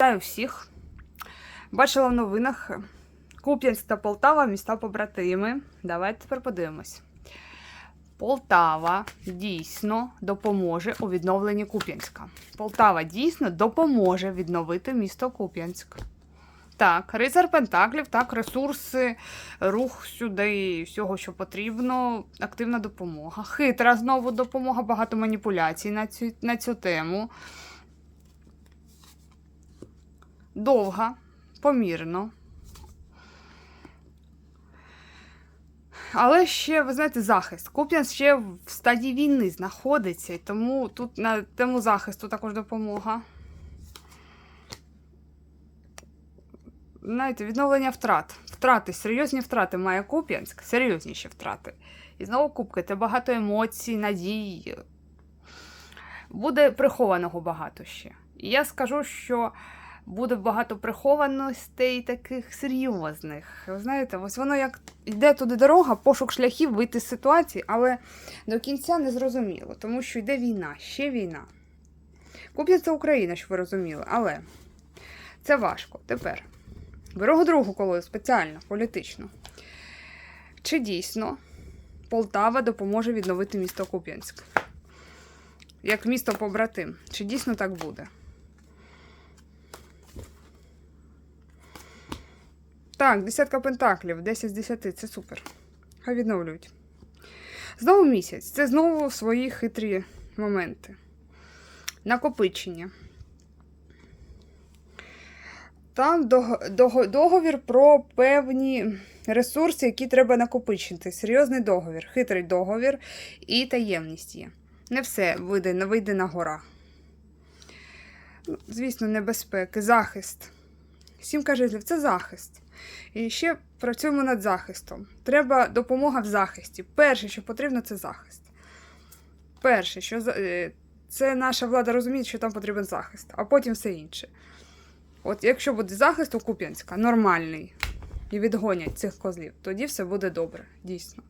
Вітаю всіх. Бачила в новинах Куп'янськ та Полтава міста побратими. Давайте тепер подивимось. Полтава дійсно допоможе у відновленні Куп'янська. Полтава дійсно допоможе відновити місто Куп'янськ. Так, рицар Пентаклів, так, ресурси, рух сюди, всього, що потрібно, активна допомога. Хитра знову допомога, багато маніпуляцій на цю, на цю тему. Довга, помірно. Але ще, ви знаєте, захист. Куп'янськ ще в стадії війни знаходиться, тому тут на тему захисту також допомога. Знаєте, відновлення втрат. Втрати, серйозні втрати має Куп'янськ, серйозніші втрати. І знову кубки, це багато емоцій, надій. Буде прихованого багато ще. І я скажу, що буде багато прихованостей таких серйозних. Ви знаєте, ось воно як йде туди дорога, пошук шляхів вийти з ситуації, але до кінця не зрозуміло, тому що йде війна, ще війна. Куп'янськ Україна, щоб ви розуміли, але це важко. Тепер. Беру другу колою спеціально, політично. Чи дійсно Полтава допоможе відновити місто Куп'янськ? Як місто побратим? Чи дійсно так буде? Так, десятка пентаклів, 10 з 10, це супер. Хай відновлюють. Знову місяць. Це знову свої хитрі моменти. Накопичення. Там договір про певні ресурси, які треба накопичити. Серйозний договір, хитрий договір і таємність є. Не все вийде, вийде на гора. Звісно, небезпеки, захист. Сімка жезлів це захист. І ще працюємо над захистом. Треба допомога в захисті. Перше, що потрібно, це захист. Перше, що е, це наша влада розуміє, що там потрібен захист, а потім все інше. От якщо буде захист у Куп'янська нормальний і відгонять цих козлів, тоді все буде добре, дійсно.